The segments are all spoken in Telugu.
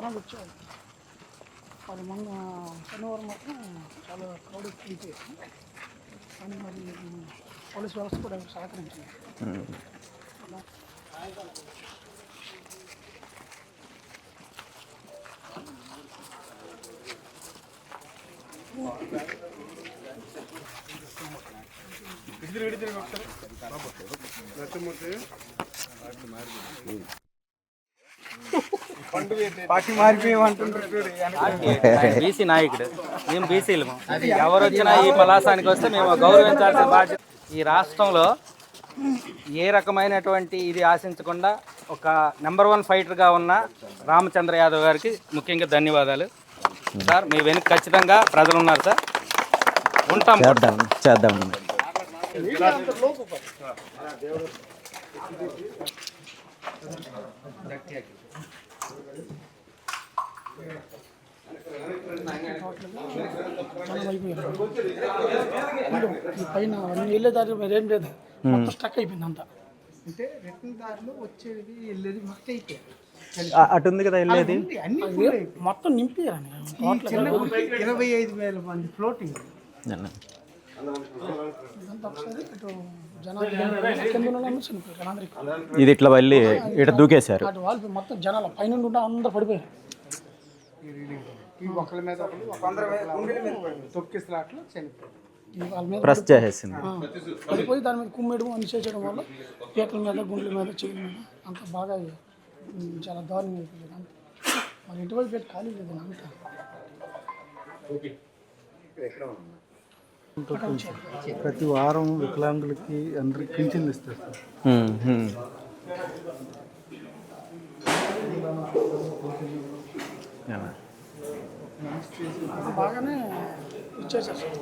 జనాలు వచ్చారు మరి మొన్న శనివారం మాత్రం చాలా క్రౌడ్ ఎక్కువ కానీ మరి పోలీస్ వ్యవస్థ కూడా సహకరించింది పార్టీ మారిపోయామంటుండ్రు ఆయన బీసీ నాయకుడు. మేము బీసీలము. ఎవరు వచ్చినా ఈ పలాసానికి వస్తే మేము గౌరవించాల్సిన బాధ్యత. ఈ రాష్ట్రంలో ఏ రకమైనటువంటి ఇది ఆశించకుండా ఒక నెంబర్ వన్ ఫైటర్గా ఉన్న రామచంద్ర యాదవ్ గారికి ముఖ్యంగా ధన్యవాదాలు. సార్ మీ వెనుక ఖచ్చితంగా ప్రజలు ఉన్నారు సార్. ఉంటాం. చేద్దాం చేద్దాం. అయిపోయారు ఈ పైన వెళ్ళే దారి మరి ఏం లేదు మొత్తం స్టక్ అయిపోయింది అంతా అంటే రిటర్న్ దారిలో వచ్చేది వెళ్ళేది మొక్క అయిపోయారు ఆ- అటు ఉంది కదా వెళ్ళేది? అన్ని మొత్తం చిన్న ఇరవై ఐదు వేల మంది ఫ్లోటింగ్ ఇటు ఇది ఇట్లా వెళ్ళి ఇట్లా దూకేశారు. అటు వాళ్ళు మొత్తం జనాలు పైన ఉంటే అందరూ పడిపోయారు. ప్రెస్ చేసేసింది. పడిపోయి దాని మీద కుమ్మేయడం అన్ని చేయడం వల్ల పీకల మీద గుండెల మీద చెయ్యి మీద అంత బాగా చాలా దారుణం అయిపోయింది అంత. మరి ఎటువంటి పెట్టి ఖాళీ లేదు అంత. ప్రతి వారం వికలాంగులకి అందరికి పింఛన్లు ఇస్తారు. బాగానే ఇచ్చేసారు సార్.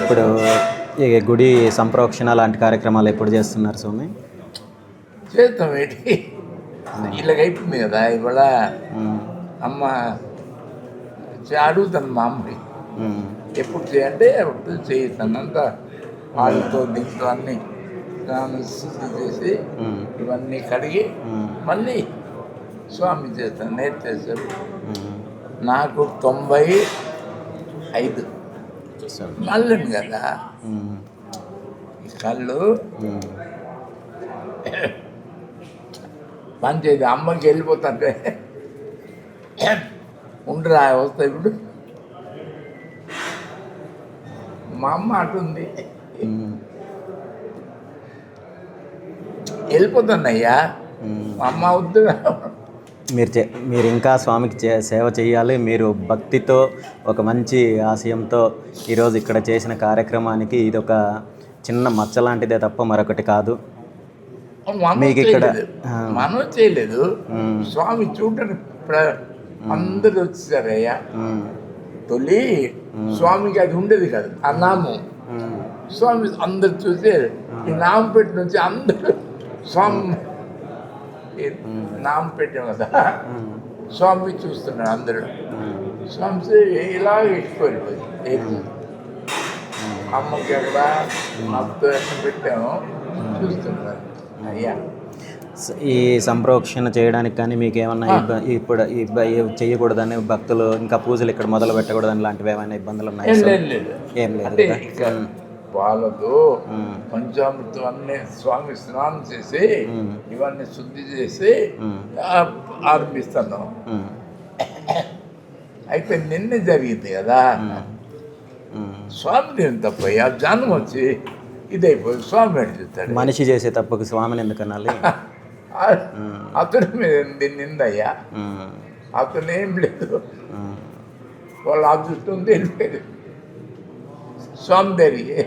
ఇప్పుడు ఈ గుడి సంప్రోక్షణ లాంటి కార్యక్రమాలు ఎప్పుడు చేస్తున్నారు స్వామి? చేస్తాం ఏంటి? వీళ్ళకి అయిపోయింది కదా ఇవాళ అమ్మ అడుగుతాను మా అమ్మని. ఎప్పుడు చేయంటే అప్పుడు చేయిస్తాను. అంతా వాళ్ళతో దీంతో అన్ని శుద్ధి చేసి ఇవన్నీ కడిగి మళ్ళీ స్వామి చేశాను ఉమ్. నాకు తొంభై ఐదు. సరే. మళ్ళీ కదా? కళ్ళు. చేయదు అమ్మకి వెళ్ళిపోతుంటే. ఉండరా వస్తా ఇప్పుడు? మా అమ్మ అటుంది. వెళ్ళిపోతానయ్యా. మా అమ్మ వద్దు మీరు చే మీరు ఇంకా స్వామికి చే సేవ చేయాలి. మీరు భక్తితో ఒక మంచి ఆశయంతో ఈరోజు ఇక్కడ చేసిన కార్యక్రమానికి ఇది ఒక చిన్న మచ్చ లాంటిదే తప్ప మరొకటి కాదు. మీకు ఇక్కడ-. మనం చేయలేదు. స్వామి చూడడానికి అందరూ వచ్చారయ్యా ఉమ్, తొలి స్వామికి అది ఉండేది కాదు. ఆ నామం. స్వామి అందరు చూసి ఈ నామపేట నుంచి అందరూ స్వామి నామం పెట్టాం కదా. స్వామి చూస్తున్నారు అందరూ. స్వామి ఇలా ఎక్కువైపోయింది అమ్మకి అక్కడ అప్పుడు పెట్టాము. చూస్తున్నారు అయ్యా. ఈ సంప్రోక్షణ చేయడానికి కానీ మీకు ఏమన్నా ఇప్పుడు చేయకూడదని భక్తులు ఇంకా పూజలు ఇక్కడ మొదలు పెట్టకూడదని లాంటివి ఏమైనా ఇబ్బందులు ఉన్నాయి ఏం లేదు లేదు ఏం లేదు అంటే కదా? ఇక వాళ్ళతో ఉమ్, పంచామృతం అన్ని స్వామి స్నానం చేసి ఇవన్నీ శుద్ధి చేసి ఆ- ఆరంభిస్తున్నాం ఉమ్, అయితే నిన్నే జరిగింది కదా. స్వామి నేను తప్పయ్యా? జానం వచ్చి ఇదైపోయి స్వామి అడుగుతాడు మనిషి చేసే తప్పుకు స్వామిని ఎందుకు అనాలి? అతని మీద నిందయ్యా? అతను ఏం లేదు వాళ్ళ అదృష్టం తెలిపేది. స్వామి దగ్గరికి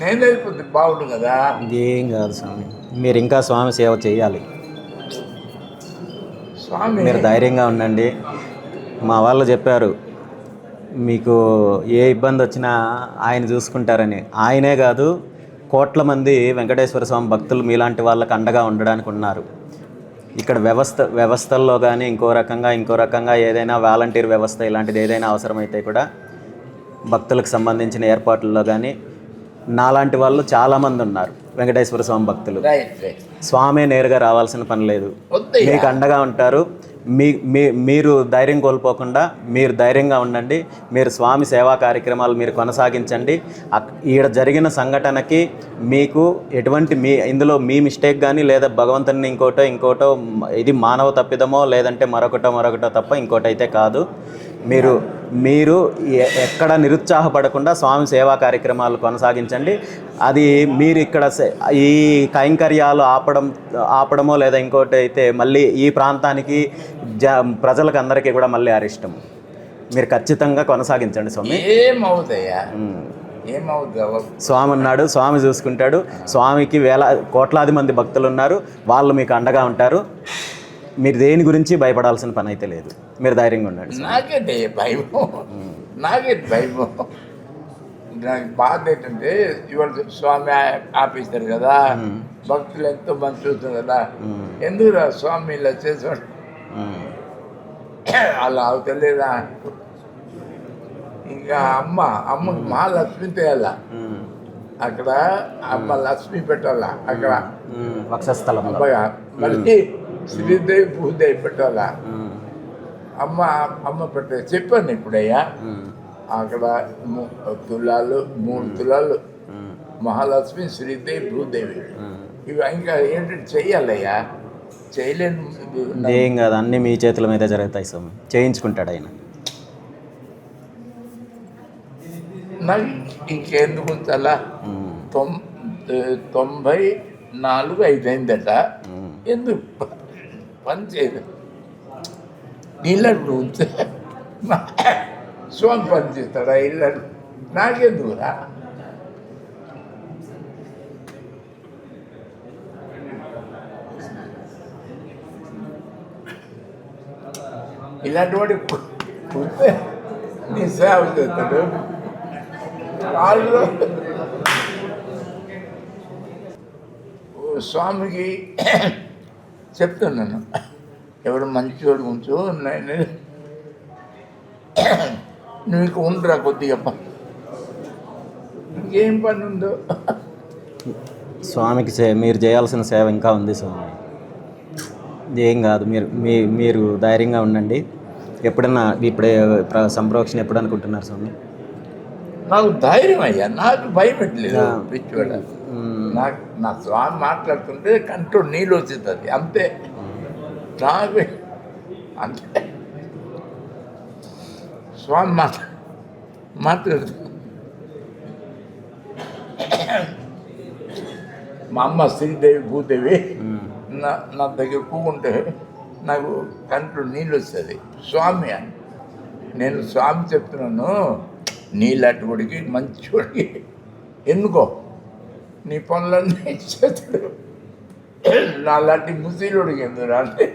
నేను వెళ్ళిపోతే బాగుండు కదా. ఏం కాదు స్వామి. మీరు ఇంకా స్వామి సేవ చేయాలి. స్వామి. మీరు ధైర్యంగా ఉండండి. మా వాళ్ళు చెప్పారు మీకు ఏ ఇబ్బంది వచ్చినా ఆయన చూసుకుంటారని. ఆయనే కాదు కోట్ల మంది వెంకటేశ్వర స్వామి భక్తులు మీలాంటి వాళ్ళకి అండగా ఉండడానికి ఉన్నారు. ఇక్కడ వ్యవస్థ వ్యవస్థల్లో కానీ ఇంకో రకంగా ఇంకో రకంగా ఏదైనా వాలంటీర్ వ్యవస్థ ఇలాంటిది ఏదైనా అవసరమైతే కూడా భక్తులకు సంబంధించిన ఏర్పాట్లలో కానీ నాలాంటి వాళ్ళు చాలామంది ఉన్నారు. వెంకటేశ్వర స్వామి భక్తులు. స్వామి నేరుగా రావాల్సిన పని లేదు. మీకు అండగా ఉంటారు. మీ మీ మీరు ధైర్యం కోల్పోకుండా మీరు ధైర్యంగా ఉండండి. మీరు స్వామి సేవా కార్యక్రమాలు మీరు కొనసాగించండి. ఈడ జరిగిన సంఘటనకి మీకు ఎటువంటి మీ ఇందులో మీ మిస్టేక్ కానీ లేదా భగవంతుని ఇంకోటో ఇంకోటో ఇది మానవ తప్పిదమో లేదంటే మరొకటో మరొకటో తప్ప ఇంకోటైతే కాదు. మీరు మీరు ఎక్కడ నిరుత్సాహపడకుండా స్వామి సేవా కార్యక్రమాలు కొనసాగించండి. అది మీరు ఇక్కడ ఈ కైంకర్యాలు ఆపడం ఆపడమో లేదా ఇంకోటి అయితే మళ్ళీ ఈ ప్రాంతానికి జ ప్రజలకు అందరికీ కూడా మళ్ళీ అరిష్టం మీరు ఖచ్చితంగా కొనసాగించండి స్వామి. ఏమవుతాయా స్వామి ఉన్నాడు స్వామి చూసుకుంటాడు. స్వామికి వేల కోట్లాది మంది భక్తులు ఉన్నారు. వాళ్ళు మీకు అండగా ఉంటారు. మీరు దేని గురించి భయపడాల్సిన పని అయితే లేదు. మీరు ధైర్యంగా ఉండండి నాకేంటి భయం నాకేంటి భయం నాకు బాధ ఏంటంటే ఇవాళ స్వామి ఆపేస్తారు కదా. భక్తులు ఎంతో మంది చూస్తారు కదా. ఎందుకు రా స్వామి ఇలా చేసాడు. అలా అవుతలేదా ఇంకా అమ్మ అమ్మకి మహాలక్ష్మి తేయాల. ఉమ్. అక్కడ అమ్మ లక్ష్మి పెట్టాలా అక్కడ. మళ్ళీ శ్రీదేవి భూదేవి పెట్టాలా. అమ్మ అమ్మ పెట్టే చెప్పాను ఇప్పుడయ్యా. అక్కడ తులాలు మూడు తులాలు. మహాలక్ష్మి శ్రీదేవి భూదేవి. ఇవి ఇంకా ఏంటంటే చెయ్యాలయ్యా చేయలేను ఏం కాదు అన్నీ మీ చేతుల మీద జరుగుతాయి స్వామి చేయించుకుంటాడు ఆయన నాకు ఇంకెందుకు ఉంచాలా ఉమ్. తొం తొంభై నాలుగు ఐదైందట ఉమ్. ఎందుకు ప- పని చేయదు నీళ్ళడు ఉంటే స్వామి పని చేస్తాడా ఇళ్ళడు నాకెందుకురా ఇలాంటి వాడి ఉంటే నీ సేవ చేస్తాడు వాళ్ళు స్వామికి చెప్తున్నాను ఎవరు మంచివాడు ఉంచు నేను నువ్వు ఇక ఉండరా కొద్దిగా ఇంకేం పని ఉందో? స్వామికి చే మీరు చేయాల్సిన సేవ ఇంకా ఉంది స్వామి. ఏం కాదు మీరు మీ మీరు ధైర్యంగా ఉండండి. ఎప్పుడన్నా ఇప్పుడే ప్ర- సంప్రోక్షణ ఎప్పుడు అనుకుంటున్నారు స్వామి? నాకు ధైర్యం అయ్యా నాకు భయం పెట్టలేదు ఆ. పిచ్చివాడ. మ్మ్. నాకు నా స్వామి మాట్లాడుతుంటే కంట్లో నీళ్ళు వచ్చేస్తుంది అంతే. నాకు అంతే. స్వామి మాట్లా మాట్లాడుతు మా అమ్మ శ్రీదేవి భూదేవి. నా నా దగ్గర కూకుంటే నాకు కంట్లో నీళ్ళు వస్తుంది స్వామి అని నేను స్వామి చెప్తున్నాను నీలాంటి వాడికి మంచి వాడికి ఎన్నుకో నీ పనులన్నీ చేస్తాడు? నాలాంటి ముసీలుడికి ఎందుకు అంటే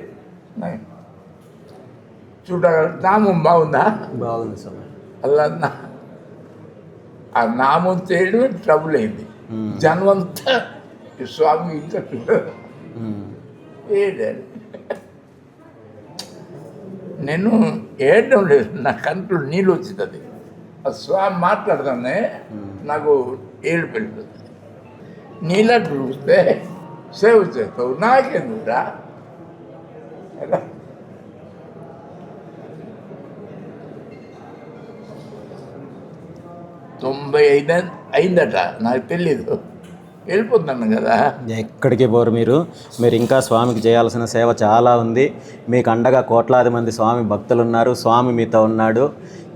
చూడ నామం బాగుందా? బాగుంది స్వామి అలా ఆ నామం చేయడమే ట్రబుల్ అయింది. జన్మంతా స్వామి ఇంకా చూడదు. ఏడాడు నేను ఏడడం లేదు. నా కంట్లో నీళ్ళు వచ్చింది ఆ స్వామి మాట్లాడదానే నాకు ఏడు పెళ్ళిపోతుంది నీళ్ళకు చూస్తే సేవ చేస్తావు నాకెందుకురా తొంభై ఐదు అయిందట నాకు తెలీదు వెళ్ళిపోతున్నాను కదా ఎక్కడికి పోరు మీరు మీరు ఇంకా స్వామికి చేయాల్సిన సేవ చాలా ఉంది మీకు అండగా కోట్లాది మంది స్వామి భక్తులు ఉన్నారు స్వామి మీతో ఉన్నాడు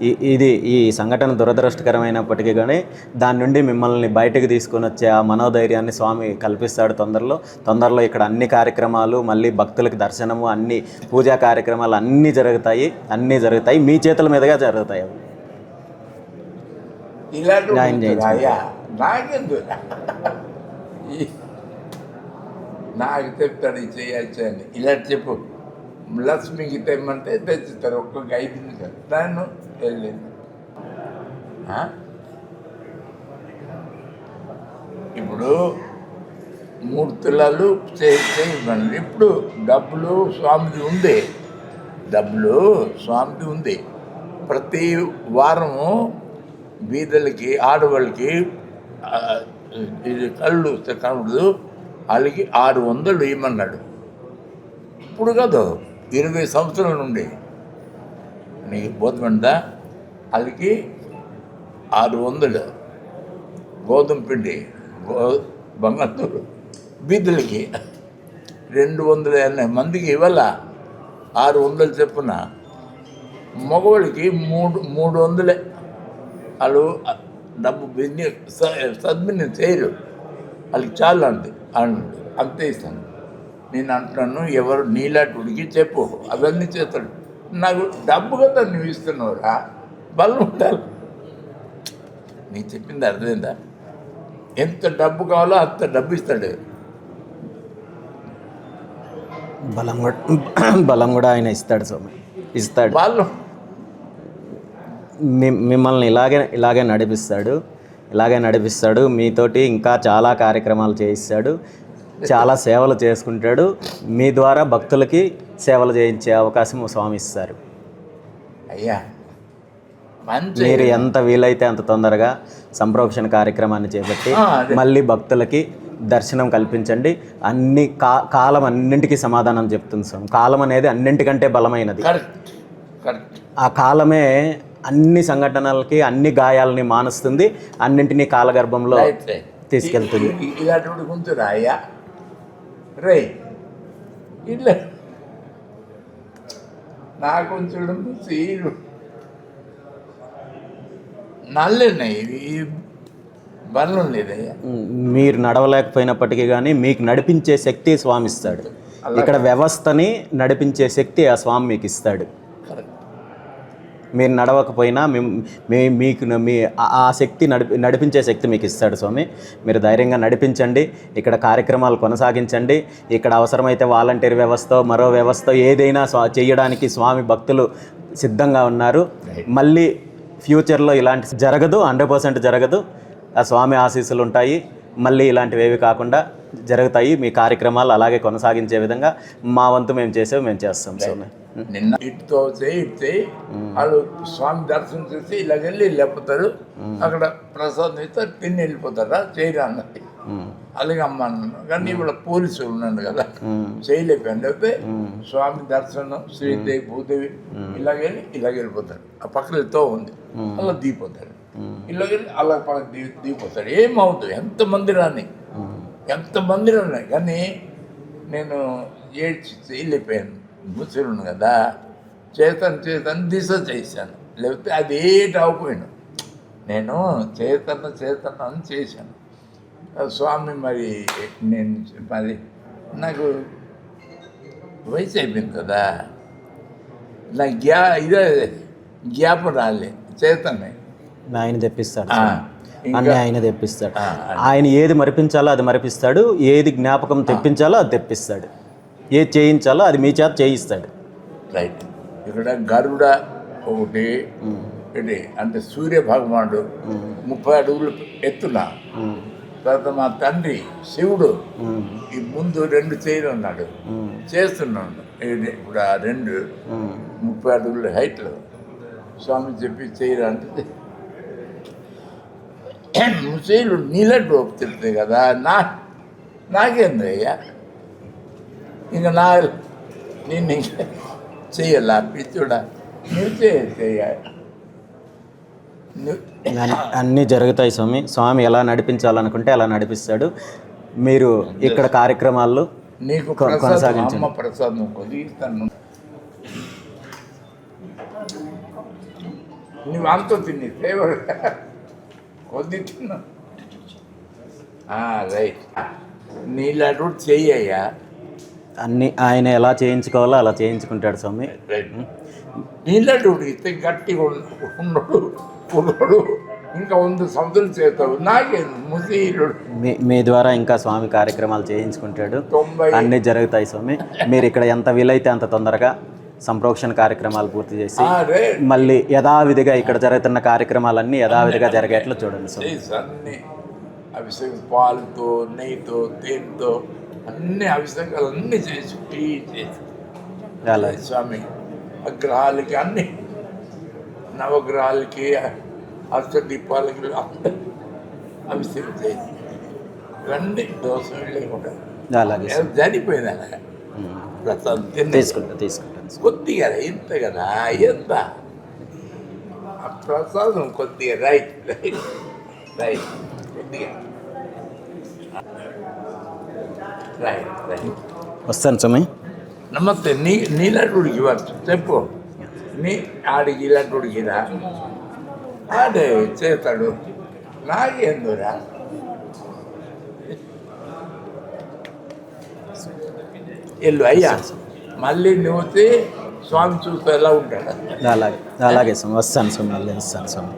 ఇది ఈ సంఘటన దురదృష్టకరమైనప్పటికీ కానీ దాని నుండి మిమ్మల్ని బయటకు తీసుకొని వచ్చే ఆ మనోధైర్యాన్ని స్వామి కల్పిస్తాడు తొందరలో. తొందరలో ఇక్కడ అన్ని కార్యక్రమాలు మళ్ళీ భక్తులకి దర్శనము అన్ని పూజా కార్యక్రమాలు అన్నీ జరుగుతాయి. అన్నీ జరుగుతాయి. మీ చేతుల మీదుగా జరుగుతాయి అవి. నాకు చెప్తాడు ఇది చేయొచ్చు అని. ఇలా చెప్పు. లక్ష్మికి తెమ్మంటే తెచ్చిస్తారు. ఒక్కొక్క ఐదు నిమిషాలు. ఆ? ఇప్పుడు మూడు తులాలు చేయమని. ఇప్పుడు డబ్బులు స్వామిది ఉంది. డబ్బులు స్వామిది ఉంది. ప్రతి వారము బీదలకి ఆడవాళ్ళకి ఇది కళ్ళు కళ్ళు వాళ్ళకి ఆరు వందలు ఇవ్వమన్నాడు ఇప్పుడు కాదు ఇరవై సంవత్సరాల నుండి. నీకు బోధమందా వాళ్ళకి ఆరు వందలు గోధుమ పిండి గో బంగారు బీదులకి రెండు వందల ఎనభై మందికి ఇవ్వాల? ఆరు వందలు చెప్పున మగవాళ్ళకి మూడు మూడు వందలే. వాళ్ళు డబ్బు బిన్ని సద్వినియోగం చేయరు. వాళ్ళకి చాలా అంది. అంతే ఇస్తాను. నేను అంటున్నాను ఎవరు నీలాంటి ఉడికి చెప్పు. అవన్నీ చేస్తాడు. నాకు డబ్బు కదా నువ్వు ఇస్తున్నావురా బలం ఉండాలి. నీకు చెప్పింది అర్థమైందా? ఎంత డబ్బు కావాలో అంత డబ్బు ఇస్తాడు. బలం కూడా బలం కూడా ఆయన ఇస్తాడు స్వామి ఇస్తాడు. వాళ్ళు మిమ్మల్ని ఇలాగే ఇలాగే నడిపిస్తాడు ఇలాగే నడిపిస్తాడు మీతోటి ఇంకా చాలా కార్యక్రమాలు చేయిస్తాడు. చాలా సేవలు చేసుకుంటాడు. మీ ద్వారా భక్తులకి సేవలు చేయించే అవకాశం స్వామి ఇస్తారు. అయ్యా మీరు ఎంత వీలైతే అంత తొందరగా సంప్రోక్షణ కార్యక్రమాన్ని చేపట్టి. మళ్ళీ భక్తులకి దర్శనం కల్పించండి. అన్ని కా కాలం అన్నింటికీ సమాధానం చెప్తుంది స్వామి. కాలం అనేది అన్నింటికంటే బలమైనది. ఆ కాలమే అన్ని సంఘటనలకి అన్ని గాయాలని మానుస్తుంది. అన్నింటినీ కాలగర్భంలో తీసుకెళ్తుంది. ఇలాంటి రే ఇట్లా నా కొంచెం సీరు. నల్లెన్నాయి ఈ బండ్లు లేదయ్యా. మీరు నడవలేకపోయినప్పటికీ కానీ మీకు నడిపించే శక్తి స్వామి ఇస్తాడు. ఇక్కడ వ్యవస్థని నడిపించే శక్తి ఆ స్వామి మీకు ఇస్తాడు మీరు నడవకపోయినా మేము మీ మీకు మీ ఆ- ఆ శక్తి నడిపి నడిపించే శక్తి మీకు ఇస్తాడు స్వామి. మీరు ధైర్యంగా నడిపించండి ఇక్కడ కార్యక్రమాలు కొనసాగించండి ఇక్కడ అవసరమైతే వాలంటీర్ వ్యవస్థ మరో వ్యవస్థ ఏదైనా స్వా చేయడానికి స్వామి భక్తులు సిద్ధంగా ఉన్నారు. మళ్ళీ ఫ్యూచర్లో ఇలాంటి జరగదు హండ్రెడ్ పర్సెంట్ జరగదు. ఆ స్వామి ఆశీస్సులు ఉంటాయి. మళ్ళీ ఇలాంటివి ఏవి కాకుండా జరుగుతాయి. మీ కార్యక్రమాలు అలాగే కొనసాగించే విధంగా మా వంతు మేము చేసేవి మేము చేస్తాం స్వామి నిన్న ఇటుతో చేయి ఇటు చేయి. వాళ్ళు స్వామి దర్శనం చేసి ఇలాగెళ్ళి వెళ్ళిపోతారు అక్కడ ప్రసాదం ఇస్తే తిని వెళ్ళిపోతారా. చేయరా అన్నది. అలాగే అమ్మ అన్నాను. కానీ ఇప్పుడు పోలీసులు ఉన్నాడు కదా. చేయలేకపోయాను లేకపోతే స్వామి దర్శనం శ్రీదేవి భూదేవి ఇలాగెళ్ళి ఇలాగ వెళ్ళిపోతారు. ఆ పక్కన తో ఉంది. అలా దిగిపోతారు ఇలాగెళ్ళి అలా పక్కన దిగి దిగిపోతారు ఏమవుతుంది ఎంతమంది రాని? ఎంతమంది రాని కానీ నేను ఏడ్చి వెళ్ళిపోయాను ముసలును కదా చేతను చేతను దిశ చేశాను. లేకపోతే అది ఏటి నేను చేతను చేతను అని చేశాను. స్వామి మరి నేను మరి నాకు వయసు అయిపోయింది కదా. నా గ్యా ఇదే జ్ఞాపం రాలే. చేతనే. ఆయన తెప్పిస్తాడు. అన్నీ ఆయన తెప్పిస్తాడు. ఆయన ఏది మరిపించాలో అది మరిపిస్తాడు. ఏది జ్ఞాపకం తెప్పించాలో అది తెప్పిస్తాడు. ఏది చేయించాలో అది మీ చేత చేయిస్తాడు. రైట్. ఇక్కడ గరుడ ఒకటి ఇది అంటే సూర్య భగవానుడు ముప్పై అడుగులు ఎత్తున తర్వాత మా తండ్రి శివుడు ఈ ముందు రెండు చేయలు ఉన్నాడు. చేస్తున్నాడు. ఇప్పుడు ఆ రెండు ముప్పై అడుగుల హైట్లో. స్వామి చెప్పి చేయరు అంటే ముసైలు నీళ్ళట్టు ఒప్పుతుంది కదా? నా నాకేంది అయ్యా ఇంకా నా నేను ఇంకా చెయ్యాలా పిచ్చుడా? నువ్వు చేయ చెయ్య నువ్వు అన్ని- జరుగుతాయి స్వామి. స్వామి ఎలా నడిపించాలనుకుంటే అలా నడిపిస్తాడు. మీరు ఇక్కడ కార్యక్రమాల్లో నీకు కొనసాగించండి. ప్రసాదం కొద్దిస్తాను నువ్వు అంత తిని కొద్ది తిన్నా. రైట్. నీళ్ళటు చెయ్యయ్యా. అన్ని ఆయన ఎలా చేయించుకోవాలో అలా చేయించుకుంటాడు స్వామి. నీళ్ళటు ఇస్తే గట్టిగా ఉండడు కుర్రోడు ఇంకా వంద సంవత్సరాలు చేస్తావు. నాకే మీ మీ ద్వారా ఇంకా స్వామి కార్యక్రమాలు చేయించుకుంటాడు. తొంభై అన్నీ జరుగుతాయి స్వామి. మీరు ఇక్కడ ఎంత వీలైతే అంత తొందరగా సంప్రోక్షణ కార్యక్రమాలు పూర్తి చేసి మళ్ళీ యథావిధిగా ఇక్కడ జరుగుతున్న కార్యక్రమాలన్నీ యథావిధిగా జరిగేట్లు చూడండి అన్ని అభిషేకం పాలతో నెయ్యితో తేనెతో అన్ని అభిషేకాలు అన్ని చేసి టీ చేసి స్వామి అగ్రహాలకి అన్ని నవగ్రహాలకి అష్టదీపాలకి అందరి అభిషేకం చేసి ఇవన్నీ దోషం లేకుండా. జరిపోయింది అలాగా తీసుకుంటా తీసుకుంటాను స్వామి. కొద్దిగా ఇంత కదా ఎంత? ఆ ప్రసాదం కొద్దిగా రైట్ రైట్ రైట్ కొద్దిగా. Right right. వస్తాను స్వామి. నమస్తే నీ నీలటుడికి వచ్చు చెప్పు. నీ ఆడికి ఇలాంటిడికిరా ఆడే చేస్తాడు. నాకేందురా ఎల్లు అయ్యా. మళ్ళీ నువ్వు వచ్చి స్వామి చూస్తే ఎలా ఉంటాడు. అలాగే అలాగే స్వామి వస్తాను స్వామి మళ్ళీ వస్తాను స్వామి.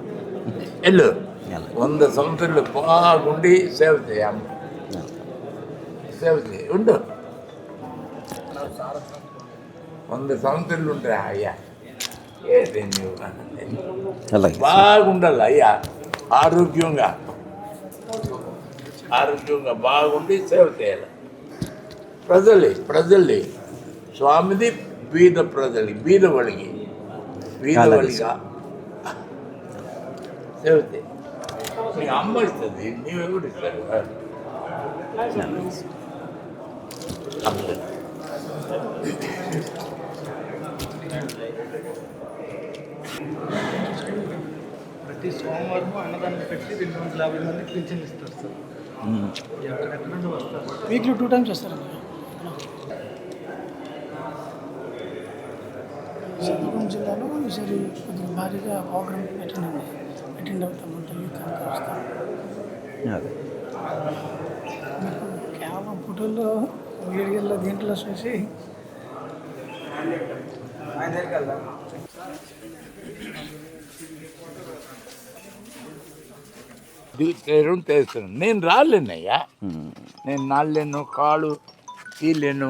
ఎల్లు అలాగే. వంద సంవత్సరాలు బాగుండి సేవ చేయమ్మ సేవ చేయి ఉండు. వంద సంవత్సరాలు ఉంటాయి అయ్యా. ఏది నువ్వు అలాగే బాగుండాలి అయ్యా. ఆరోగ్యంగా. ఆరోగ్యంగా బాగుండి సేవ చేయాలి. ప్రజలే ప్రజలే స్వామిది బీద అమ్మ ఇస్తుంది నీవెవరు ఇస్తారు. అమ్మ ప్రతి సోమవారం అన్నదానం పెట్టి రెండు వందల యాభై మంది పింఛన్ ఇస్తారు సార్. ఎక్కడెక్కడ నుండి వస్తారు? వీక్లీ టూ టైమ్స్ చేస్తారండి శ్రీకాకుళం జిల్లాలో ఈసారి కొద్దిగా భారీగా ప్రోగ్రామ్ పెట్టినండి అటెండ్ అదే. మీకు కేవలం ఫోటోల్లో వీడియోల్లో దీంట్లో చూసి తీయడం చేస్తున్నాను నేను రాలేనయ్యా. నేను నాలేను కాళ్ళు తీలేను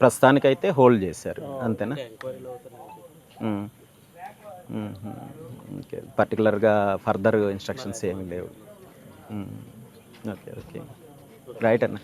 ప్రస్తుతానికైతే హోల్డ్ చేశారు. అంతేనా. ఓకే పర్టికులర్గా ఫర్దర్ ఇన్స్ట్రక్షన్స్ ఏమి లేవు. Okay okay. రైట్ అన్న?